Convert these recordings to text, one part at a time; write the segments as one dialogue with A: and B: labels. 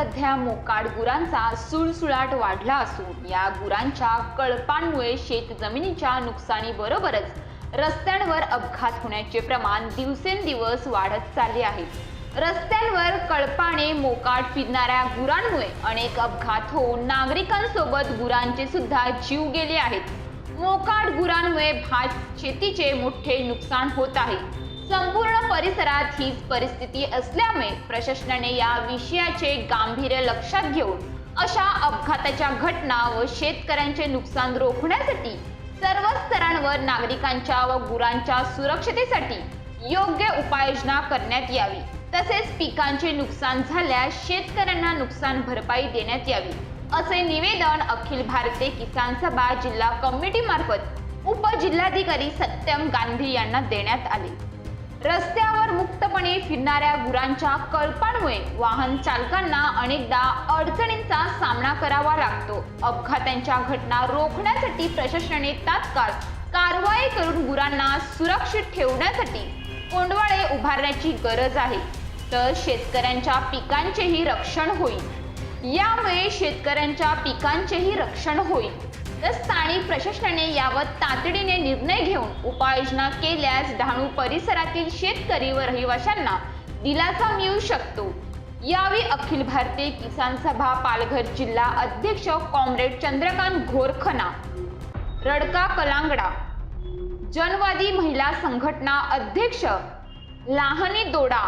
A: सध्या मोकाट गुरांचा सुळसुळाट वाढला असून या गुरांच्या कळपांमुळे शेत जमिनीच्या नुकसानीबरोबरच रस्त्यांवर अपघात होण्याचे प्रमाण दिवसेंदिवस वाढत चालले आहे. रस्त्यांवर कळपाने मोकाट फिरणाऱ्या गुरांमुळे अनेक अपघात होऊन नागरिकांसोबत गुरांचे सुद्धा जीव गेले आहेत. मोकाट गुरांमुळे भात शेतीचे मोठे नुकसान होत आहे. संपूर्ण परिसरात हीच परिस्थिती असल्यामुळे प्रशासनाने या विषयाचे गांभीर्य लक्षात घेऊन अशा अपघाताच्या घटना व शेतकऱ्यांचे नुकसान रोखण्यासाठी सर्व स्तरांवर नागरिकांच्या व गुरांच्या सुरक्षतेसाठी योग्य उपाययोजना करण्यात यावी. तसेच पिकांचे नुकसान झाल्यास शेतकऱ्यांना नुकसान भरपाई देण्यात यावी असे निवेदन अखिल भारतीय किसान सभा जिल्हा कमिटी मार्फत उपजिल्हाधिकारी सत्यम गांधी यांना देण्यात आले. रस्त्यावर मुक्तपणे फिरणाऱ्या गुरांच्या कळपांमुळे वाहन चालकांना अनेकदा अडचणींचा सामना करावा लागतो. अपघातांच्या घटना रोखण्यासाठी प्रशासनाने तात्काळ कारवाई करून गुरांना सुरक्षित ठेवण्यासाठी कोंडवाळे उभारण्याची गरज आहे. तर शेतकऱ्यांच्या पिकांचेही रक्षण होईल. यामुळे शेतकऱ्यांच्या पिकांचेही रक्षण होईल. तर स्थानिक प्रशासनाने यावर तातडीने निर्णय घेऊन उपाययोजना केल्यास डहाणू परिसरातील शेतकरी व रहिवाशांना दिलासा मिळू शकतो. यावेळी अखिल भारतीय किसान सभा पालघर जिल्हा अध्यक्ष कॉम्रेड चंद्रकांत घोरखना रडका कलांगडा जनवादी महिला संघटना अध्यक्ष लाहनी दोडा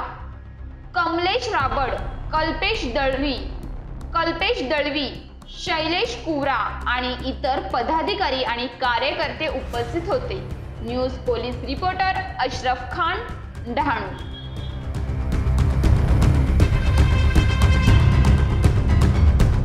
A: कमलेश राबड कल्पेश दळवी कल्पेश दळवी शैलेश कुवरा आणि इतर पदाधिकारी आणि कार्यकर्ते उपस्थित होते. News police reporter Ashraf Khan Dahanu.